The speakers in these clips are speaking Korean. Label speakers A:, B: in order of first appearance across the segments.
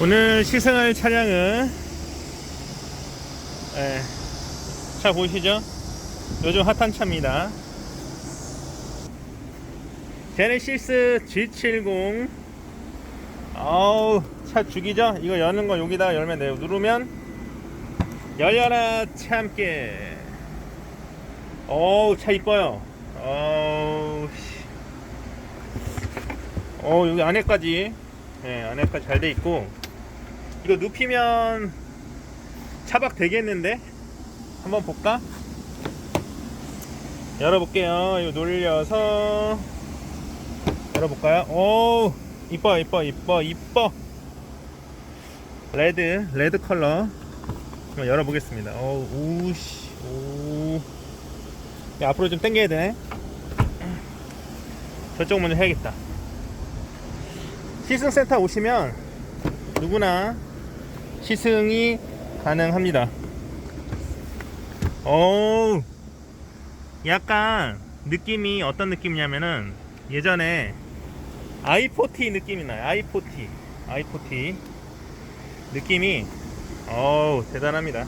A: 오늘 시승할 차량은 예, 차 보이시죠? 요즘 핫한 차입니다. 제네시스 G70 아우 차 죽이죠? 이거 여는 거 여기다 열면 돼요. 누르면 열려라 참깨 어우 차 이뻐요. 어우 씨. 어 여기 안에까지 예, 안에까지 잘 돼 있고 이거 눕히면 차박 되겠는데? 한번 볼까? 열어볼게요. 이거 놀려서 열어볼까요? 오 이뻐 이뻐 이뻐 이뻐. 레드 레드 컬러. 한번 열어보겠습니다. 오 우씨 오 야, 앞으로 좀 당겨야 되네. 저쪽 먼저 해야겠다. 시승센터 오시면 누구나 시승이 가능합니다. 오, 약간 느낌이 어떤 느낌이냐면은 예전에 i40 느낌이 나요. i40, i40 느낌이 어우 대단합니다.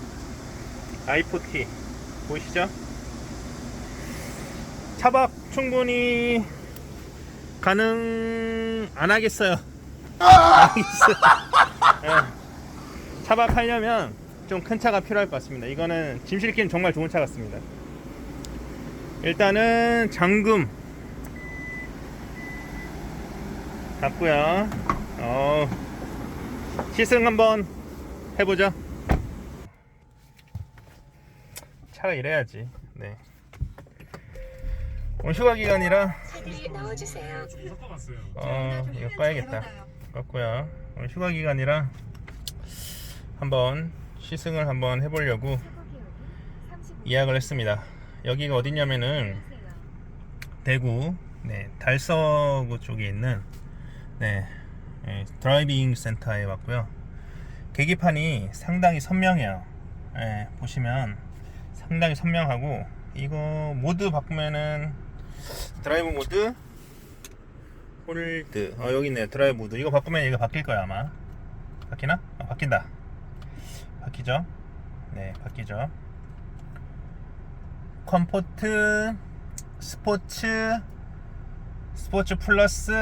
A: i40 보이시죠? 차박 충분히 가능 안 하겠어요. 안 하겠어요. 예. 차박 하려면 좀 큰 차가 필요할 것 같습니다. 이거는 짐 실기는 정말 좋은 차 같습니다. 일단은 잠금 닫고요. 어, 시승 한번 해보죠. 차가 이래야지. 네. 오늘 휴가 기간이라
B: 넣어주세요.
A: 어 이거 꺼야겠다 껐고요 오늘 휴가 기간이라 한번 시승을 한번 해보려고 예약을 했습니다. 여기가 어디냐면은 대구 네, 달서구 쪽에 있는 네, 예, 드라이빙 센터에 왔고요. 계기판이 상당히 선명해요. 예, 보시면 상당히 선명하고 이거 모드 바꾸면은 드라이브 모드 홀드. 어 여기 있네 드라이브 모드. 이거 바꾸면 이거 바뀔 거야 아마. 바뀌나? 아, 바뀐다 바뀌죠? 네 바뀌죠. 컴포트 스포츠 스포츠 플러스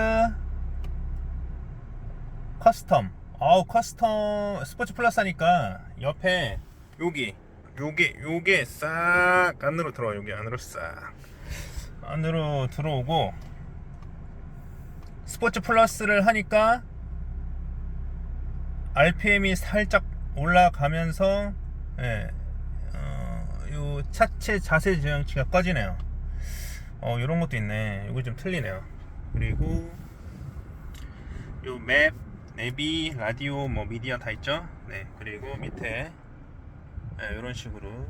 A: 커스텀. 아우 커스텀 스포츠 플러스 하니까 옆에 여기 요게 요게 싹 안으로 들어와 여기 안으로 싹. 안으로 들어오고 스포츠 플러스를 하니까 RPM이 살짝 올라가면서 예, 어, 요 차체 자세 조정치가 꺼지네요. 어, 요런 것도 있네. 요거 좀 틀리네요. 그리고 요 맵, 내비, 라디오, 뭐 미디어 다 있죠? 네. 그리고 밑에 예, 요런 식으로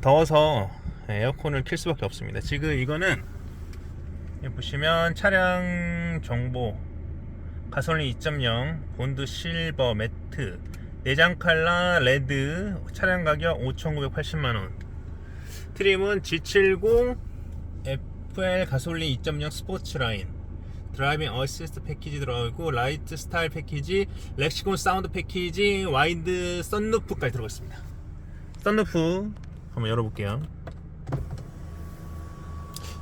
A: 더워서 에어컨을 킬 수밖에 없습니다. 지금 이거는 보시면 차량 정보 가솔린 2.0 본드 실버 매트 내장 칼라 레드 차량 가격 5,980만원. 트림은 G70 FL 가솔린 2.0 스포츠 라인. 드라이빙 어시스트 패키지 들어가고 라이트 스타일 패키지 렉시콘 사운드 패키지 와이드 썬루프까지 들어가 있습니다. 썬루프 한번 열어볼게요.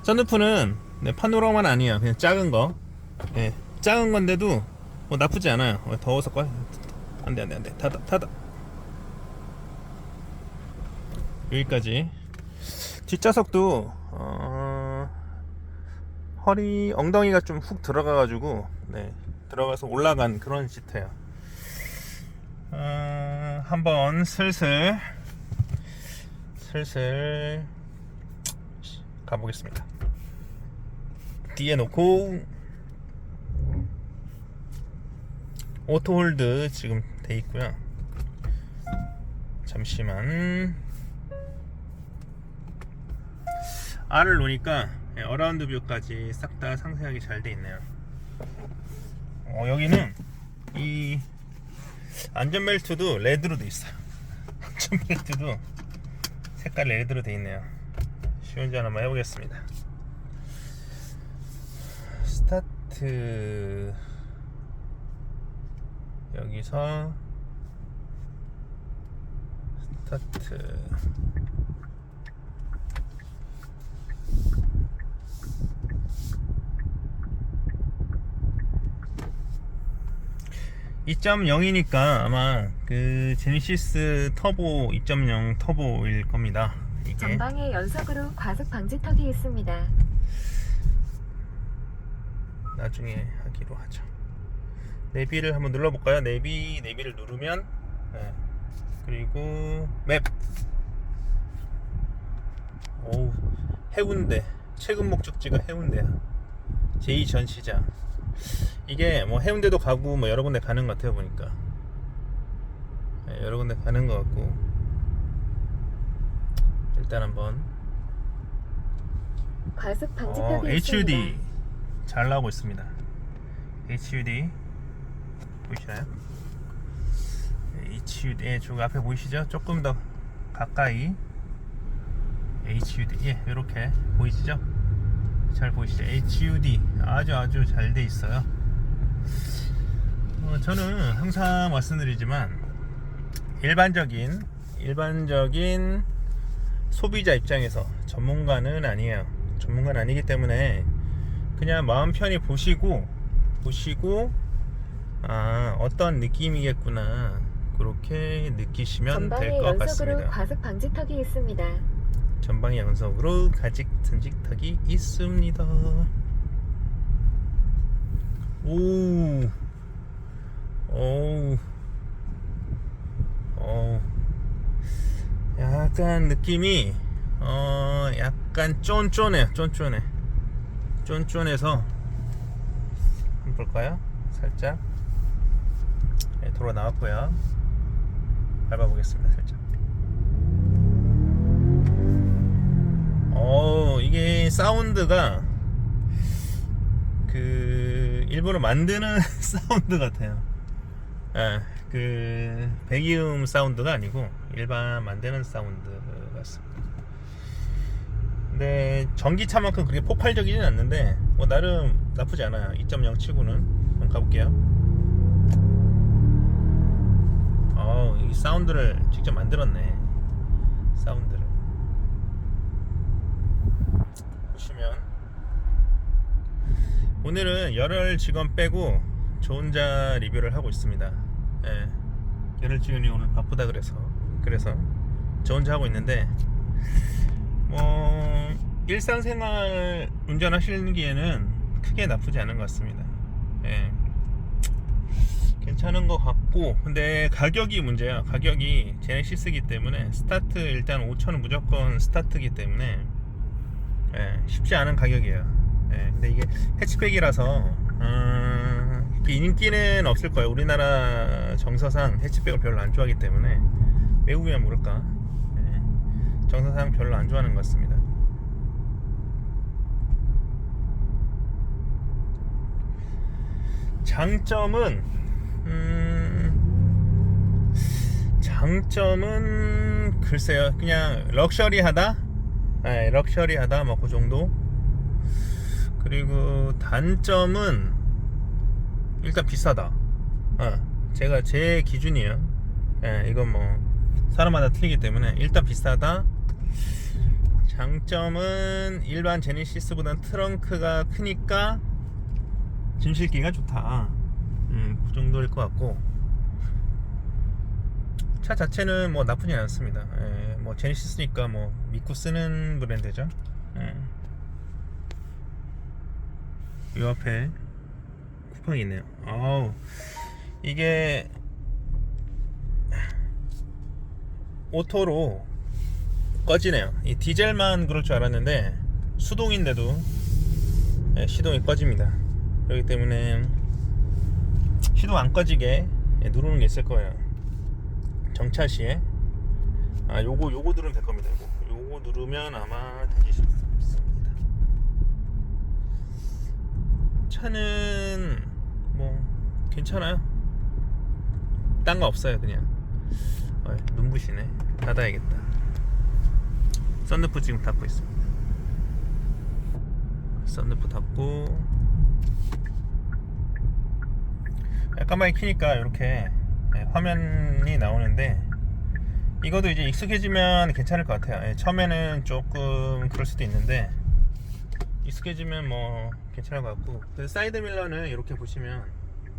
A: 썬루프는 네, 파노라마는 아니야 그냥 작은 거. 네, 작은 건데도 뭐 나쁘지 않아요. 어, 더워서 꺼? 안돼 안돼 안돼. 닫아 닫아. 여기까지. 뒷좌석도 어, 허리 엉덩이가 좀 훅 들어가가지고 네 들어가서 올라간 그런 시트예요. 어, 한번 슬슬 슬슬 가보겠습니다. 뒤에 놓고 오토 홀드 지금 돼 있고요. 잠시만 R을 놓으니까 예, 어라운드 뷰까지 싹 다 상세하게 잘 돼 있네요. 어, 여기는 이 안전벨트도 레드로 돼 있어요. 안전벨트도 색깔 레드로 돼 있네요. 시운전 한번 해보겠습니다. 스타트 여기서 스타트 (2.0이니까) 아마 그 제니시스 터보 (2.0) 터보일 겁니다 이게
B: 전방에 연속으로 과속 방지턱이 있습니다.
A: 나중에 하기로 하죠. 내비를 한번 눌러볼까요? 내비 내비를 누르면 네. 그리고 맵. 오 해운대 최근 목적지가 해운대야. 제2 전시장. 이게 뭐 해운대도 가고 뭐 여러 군데 가는 것 같아요 보니까. 네, 여러 군데 가는 것 같고. 일단 한번
B: 과속
A: 어,
B: 방지턱이
A: HUD
B: 있습니다.
A: 잘 나오고 있습니다. HUD 보이시나요? HUD 예, 저기 앞에 보이시죠? 조금 더 가까이 HUD 예, 이렇게 보이시죠? 잘 보이시죠? HUD 아주 아주 잘 돼 있어요. 어, 저는 항상 말씀드리지만 일반적인 일반적인 소비자 입장에서 전문가는 아니에요. 전문가는 아니기 때문에 그냥 마음 편히 보시고 보시고 아 어떤 느낌이겠구나 그렇게 느끼시면 될 것 같습니다.
B: 과속 방지턱이 있습니다.
A: 전방에 연속으로 가직 전직턱이 있습니다. 오, 오, 오, 약간 느낌이 어 약간 쫀쫀해요, 쫀쫀해, 쫀쫀해서 한번 볼까요? 살짝 네, 도로 나왔고요. 밟아보겠습니다, 살짝. 어 이게 사운드가 그 일부러 만드는 사운드 같아요. 예, 그 배기음 사운드가 아니고 일반 만드는 사운드 같습니다. 근데 전기차만큼 그렇게 폭발적이진 않는데 뭐 나름 나쁘지 않아요. 2.0 치고는 한번 가볼게요. 어, 이 사운드를 직접 만들었네. 사운드를. 보시면 오늘은 열혈 직원 빼고 저 혼자 리뷰를 하고 있습니다. 예. 열혈 직원이 오늘 바쁘다 그래서 그래서 저 혼자 하고 있는데 뭐 일상생활 운전하시기에는 크게 나쁘지 않은 것 같습니다. 예. 괜찮은 것 같고 근데 가격이 문제야. 가격이 제네시스기 때문에 스타트 일단 5천원 무조건 스타트기 때문에 예, 쉽지 않은 가격이에요. 예, 근데 이게 해치백이라서 음, 인기는 없을 거예요. 우리나라 정서상 해치백을 별로 안 좋아하기 때문에 외국이면 모를까. 예, 정서상 별로 안 좋아하는 것 같습니다. 장점은 음, 장점은 글쎄요, 그냥 럭셔리하다. 네, 럭셔리하다. 뭐 그 정도. 그리고 단점은 일단 비싸다. 어, 제가 제 기준이에요. 예, 이건 뭐 사람마다 틀리기 때문에 일단 비싸다. 장점은 일반 제네시스보다는 트렁크가 크니까 짐 실기가 좋다 음, 그 정도일 것 같고 차 자체는 뭐 나쁘진 않습니다. 예, 뭐 제네시스니까 뭐 믿고 쓰는 브랜드죠. 예. 이 앞에 쿠팡이 있네요. 아우 이게 오토로 꺼지네요. 이 디젤만 그럴 줄 알았는데 수동인데도 예, 시동이 꺼집니다. 그렇기 때문에 시동 안 꺼지게 예, 누르는 게 있을 거예요. 정차 시에 아 요거 요거 누르면 될 겁니다. 요거 요거 누르면 아마 되실 수 있습니다. 차는 뭐 괜찮아요. 딴 거 없어요 그냥. 어, 눈부시네. 닫아야겠다. 썬루프 지금 닫고 있습니다. 썬루프 닫고 까마귀 키니까 이렇게 예, 화면이 나오는데 이것도 이제 익숙해지면 괜찮을 것 같아요. 예, 처음에는 조금 그럴 수도 있는데 익숙해지면 뭐 괜찮을 것 같고 그래서 사이드 밀러는 이렇게 보시면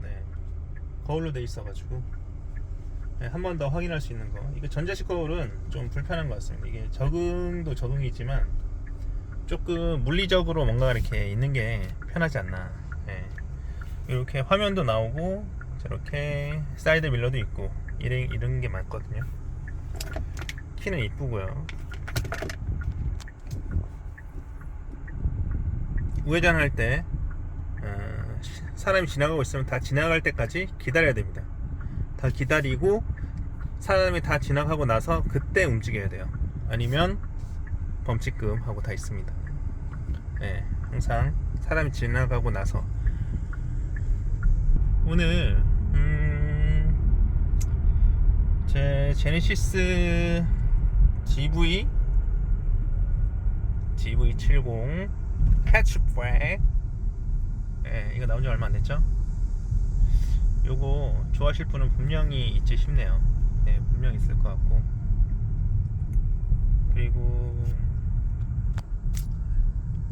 A: 네, 거울로 돼 있어 가지고 네, 한번 더 확인할 수 있는 거 이거 전자식 거울은 좀 불편한 것 같습니다 이게 적응도 적응이지만 조금 물리적으로 뭔가 이렇게 있는 게 편하지 않나 예. 이렇게 화면도 나오고 저렇게 사이드 밀러도 있고 이런, 이런 게 많거든요 키는 이쁘고요 우회전 할 때 어, 시- 사람이 지나가고 있으면 다 지나갈 때까지 기다려야 됩니다. 다 기다리고 사람이 다 지나가고 나서 그때 움직여야 돼요. 아니면 범칙금 하고 다 있습니다. 예, 항상 사람이 지나가고 나서 오늘 음, 제 제네시스 GV GV70 캐치프랙 예, 이거 나온 지 얼마 안 됐죠? 요거 좋아하실 분은 분명히 있지 싶네요. 예, 분명히 있을 것 같고. 그리고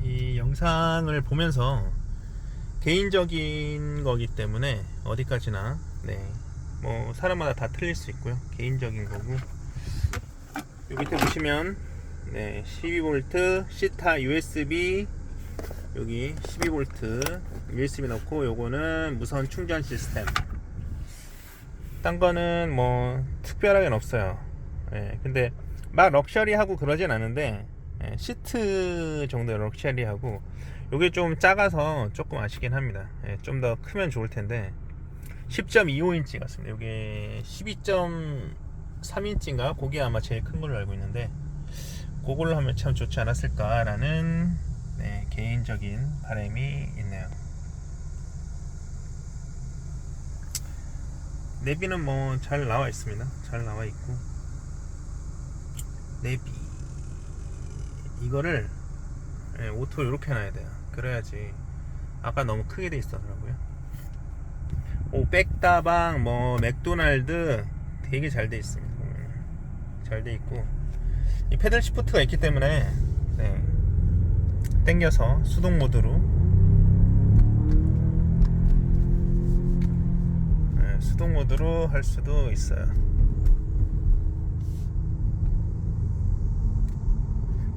A: 이 영상을 보면서 개인적인 거기 때문에 어디까지나 네. 뭐 사람마다 다 틀릴 수 있고요. 개인적인 거고. 요 밑에 보시면 네, 12V 시타 USB 여기 12V USB 넣고 요거는 무선 충전 시스템 딴 거는 뭐 특별하게는 없어요 예, 근데 막 럭셔리하고 그러진 않은데 예, 시트 정도 럭셔리하고 요게 좀 작아서 조금 아쉽긴 합니다 예, 좀 더 크면 좋을 텐데 10.25인치 같습니다 요게 12.3인치인가 그게 아마 제일 큰 걸로 알고 있는데 그걸로 하면 참 좋지 않았을까라는 네, 개인적인 바람이 있네요. 내비는 뭐 잘 나와 있습니다. 잘 나와 있고 내비 이거를 예, 오토 이렇게 해놔야 돼요. 그래야지 아까 너무 크게 돼 있었더라고요. 오 백다방 뭐 맥도날드 되게 잘 돼 있습니다. 잘 돼 있고 이 페달 시프트가 있기 때문에 네, 당겨서 수동 모드로 네, 수동 모드로 할 수도 있어요.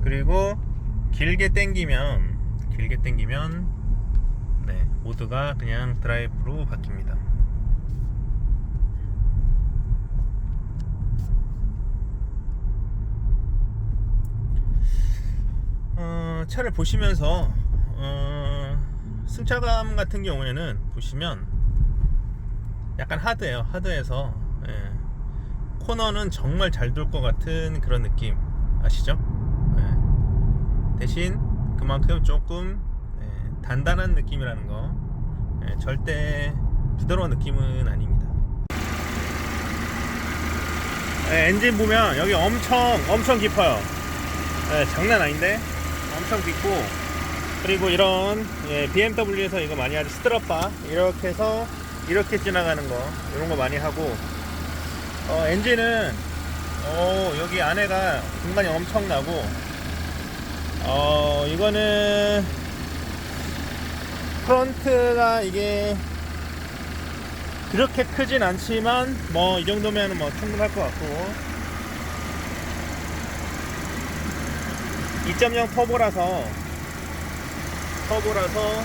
A: 그리고 길게 당기면 길게 당기면 네, 모드가 그냥 드라이브로 바뀝니다. 어, 차를 보시면서 어, 승차감 같은 경우에는 보시면 약간 하드해요. 하드해서 예, 코너는 정말 잘 돌 것 같은 그런 느낌 아시죠? 예, 대신 그만큼 조금 예, 단단한 느낌이라는 거 예, 절대 부드러운 느낌은 아닙니다. 예, 엔진 보면 여기 엄청 엄청 깊어요. 예, 장난 아닌데? 엄청 깊고. 그리고 이런 예, BMW에서 이거 많이 하죠. 스트럿바. 이렇게 해서 이렇게 지나가는 거. 이런 거 많이 하고. 어, 엔진은 어, 여기 안에가 공간이 엄청나고 어, 이거는 프론트가 이게 그렇게 크진 않지만 뭐 이 정도면 뭐 충분할 것 같고 2.0 터보라서 터보라서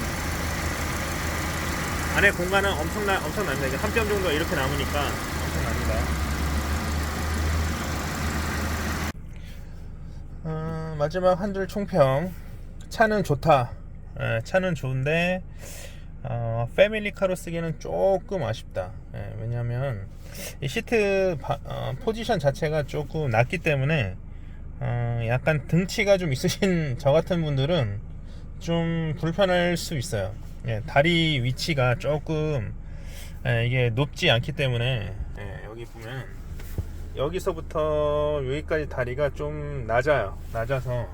A: 안에 공간은 엄청나 엄청납니다. 이게 3점 정도 이렇게 남으니까 엄청납니다. 어, 마지막 한 줄 총평. 차는 좋다. 예, 차는 좋은데 어, 패밀리카로 쓰기는 조금 아쉽다. 예, 왜냐하면 이 시트 바- 어, 포지션 자체가 조금 낮기 때문에 어, 약간 등치가 좀 있으신 저 같은 분들은 좀 불편할 수 있어요. 예, 다리 위치가 조금 예, 이게 높지 않기 때문에 예, 여기 보면 여기서부터 여기까지 다리가 좀 낮아요. 낮아서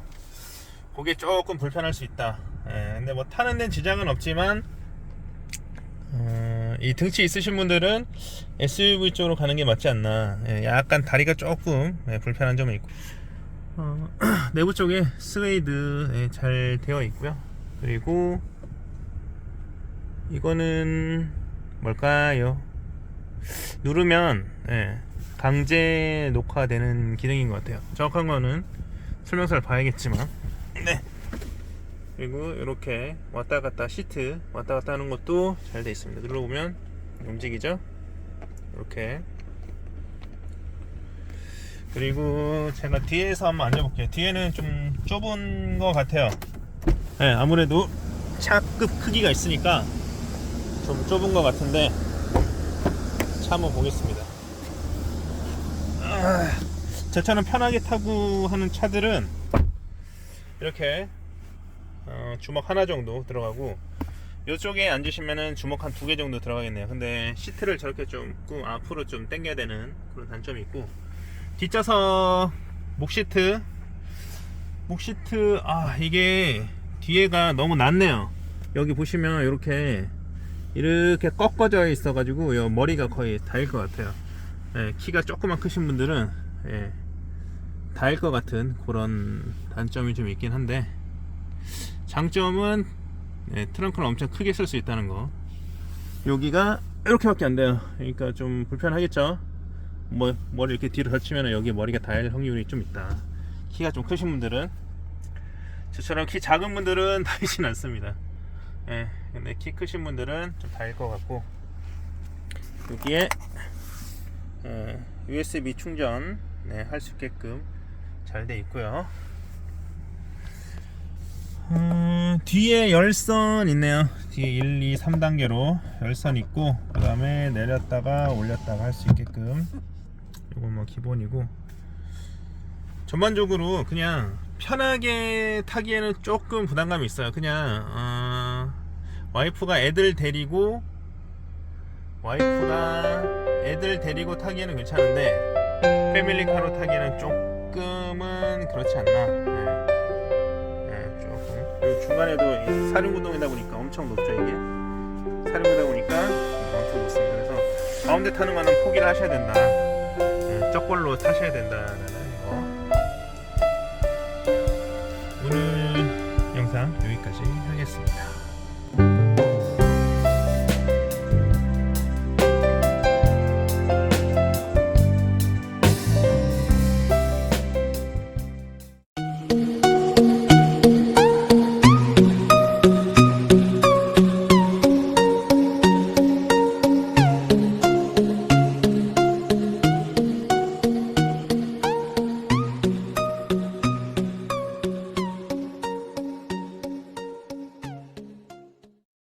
A: 그게 조금 불편할 수 있다. 예, 근데 뭐 타는 데는 지장은 없지만 어, 이 등치 있으신 분들은 SUV 쪽으로 가는 게 맞지 않나. 예, 약간 다리가 조금 예, 불편한 점은 있고. 어, 내부 쪽에 스웨이드 예, 잘 되어 있고요. 그리고 이거는 뭘까요? 누르면 예, 강제 녹화되는 기능인 것 같아요. 정확한 거는 설명서를 봐야겠지만, 네. 그리고 이렇게 왔다 갔다 시트 왔다 갔다 하는 것도 잘 돼 있습니다. 눌러보면 움직이죠? 이렇게. 그리고 제가 뒤에서 한번 앉아볼게요. 뒤에는 좀 좁은 것 같아요. 네, 아무래도 차급 크기가 있으니까 좀 좁은 것 같은데 차 한번 보겠습니다. 아, 저처럼 편하게 타고 하는 차들은 이렇게 어, 주먹 하나 정도 들어가고 이쪽에 앉으시면은 주먹 한 두 개 정도 들어가겠네요. 근데 시트를 저렇게 좀꾹 앞으로 좀 당겨야 되는 그런 단점이 있고 뒷좌석 목 시트 목 시트 아 이게 뒤에가 너무 낮네요. 여기 보시면 이렇게 이렇게 꺾어져 있어가지고 요 머리가 거의 닿을 것 같아요. 예, 키가 조금만 크신 분들은 예, 닿을 것 같은 그런 단점이 좀 있긴 한데 장점은 예, 트렁크를 엄청 크게 쓸 수 있다는 거. 여기가 이렇게밖에 안 돼요. 그러니까 좀 불편하겠죠. 뭐 머리 이렇게 뒤로 젖히면 여기 머리가 닿을 확률이 좀 있다. 키가 좀 크신 분들은 저처럼 키 작은 분들은 닿이진 않습니다. 예, 근데 키 크신 분들은 좀 닿을 것 같고 여기에 어, USB 충전 네, 할 수 있게끔 잘 돼 있고요. 음, 뒤에 열선 있네요. 뒤에 1, 2, 3단계로 열선 있고 그 다음에 내렸다가 올렸다가 할 수 있게끔 이건 뭐 기본이고 전반적으로 그냥 편하게 타기에는 조금 부담감이 있어요. 그냥 어, 와이프가 애들 데리고 와이프가 애들 데리고 타기에는 괜찮은데 패밀리카로 타기에는 조금은 그렇지 않나. 네. 네, 조금. 그리고 중간에도 이 사륜구동이다 보니까 엄청 높죠 이게. 사륜구다 보니까 엄청 높습니다. 그래서 가운데 타는 거는 포기를 하셔야 된다. 네, 저걸로 타셔야 된다는